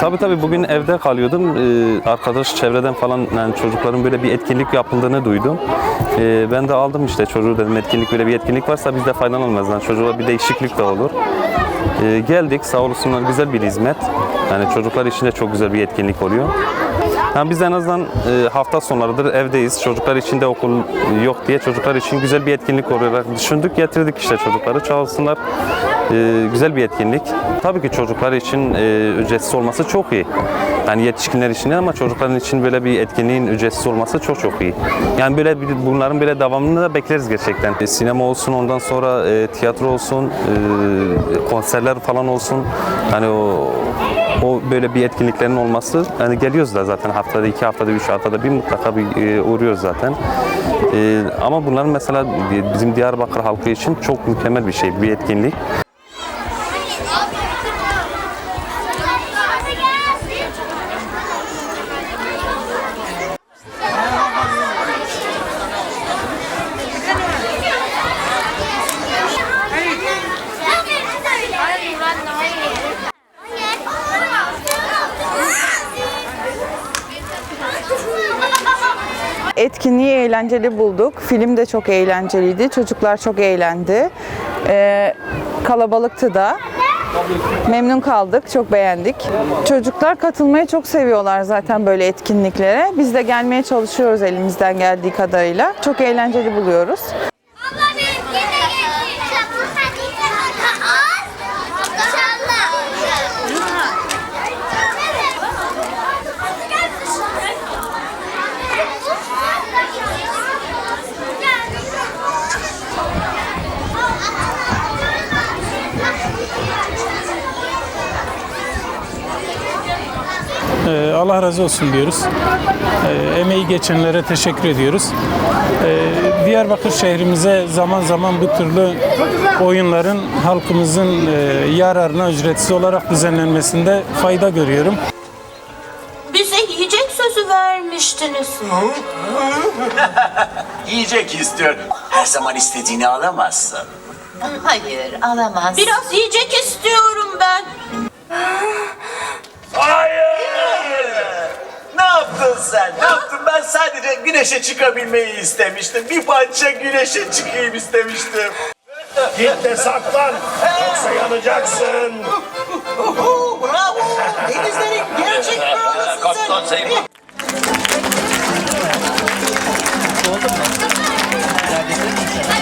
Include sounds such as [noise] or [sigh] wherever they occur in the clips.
Tabii tabii bugün evde kalıyordum. Ee, arkadaş çevreden falan yani çocukların böyle bir etkinlik yapıldığını duydum. Ee, ben de aldım işte çocuğu dedim etkinlik böyle bir etkinlik varsa biz de faydalanılmaz. Yani çocuğa bir değişiklik de olur. Ee, geldik sağ olsunlar güzel bir hizmet. Yani çocuklar için de çok güzel bir etkinlik oluyor. Yani biz en azından e, hafta sonlarıdır evdeyiz. Çocuklar için de okul yok diye çocuklar için güzel bir etkinlik olarak düşündük. Getirdik işte çocukları. Çağolsunlar e, güzel bir etkinlik. Tabii ki çocuklar için e, ücretsiz olması çok iyi. Yani yetişkinler için değil ama çocukların için böyle bir etkinliğin ücretsiz olması çok çok iyi. Yani böyle bir- bunların böyle devamını da bekleriz gerçekten. E, sinema olsun ondan sonra e, tiyatro olsun, e, konserler falan olsun. Hani o o böyle bir etkinliklerin olması yani geliyoruz da zaten haftada iki haftada üç haftada bir mutlaka bir e, uğruyoruz zaten. E, ama bunların mesela bizim Diyarbakır halkı için çok mükemmel bir şey bir etkinlik. Etkinliği eğlenceli bulduk. Film de çok eğlenceliydi. Çocuklar çok eğlendi. Ee, kalabalıktı da. Memnun kaldık, çok beğendik. Çocuklar katılmayı çok seviyorlar zaten böyle etkinliklere. Biz de gelmeye çalışıyoruz elimizden geldiği kadarıyla. Çok eğlenceli buluyoruz. Ee, Allah razı olsun diyoruz. Ee, Emeği geçenlere teşekkür ediyoruz. Ee, Diyarbakır şehrimize zaman zaman bu türlü oyunların halkımızın e, yararına ücretsiz olarak düzenlenmesinde fayda görüyorum. Bize yiyecek sözü vermiştiniz. [laughs] Yiyecek istiyor. Her zaman istediğini alamazsın. Hayır, alamaz. Biraz yiyecek istiyorum ben. Hayır! Ne yaptın sen? Ne yaptın? Ben sadece güneşe çıkabilmeyi istemiştim. Bir parça güneşe çıkayım istemiştim. Git de saklan. Yoksa yanacaksın. Bravo! Denizlerin gerçek kralısın sen.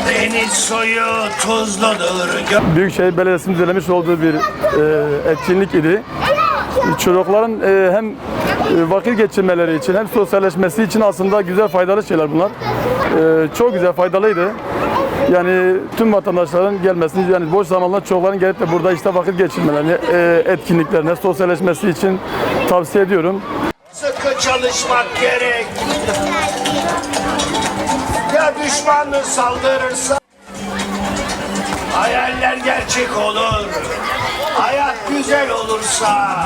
Deniz suyu tuzludur. Büyükşehir Belediyesi'nin düzenlemiş olduğu bir e, etkinlik idi. Çocukların e, hem e, vakit geçirmeleri için hem sosyalleşmesi için aslında güzel faydalı şeyler bunlar. E, çok güzel faydalıydı. Yani tüm vatandaşların gelmesini yani boş zamanlar çocukların gelip de burada işte vakit geçirmelerini, e, etkinliklerine, sosyalleşmesi için tavsiye ediyorum. Sıkı çalışmak gerek. Ya düşmanın saldırırsa? Hayaller gerçek olur. Hayat güzel olursa.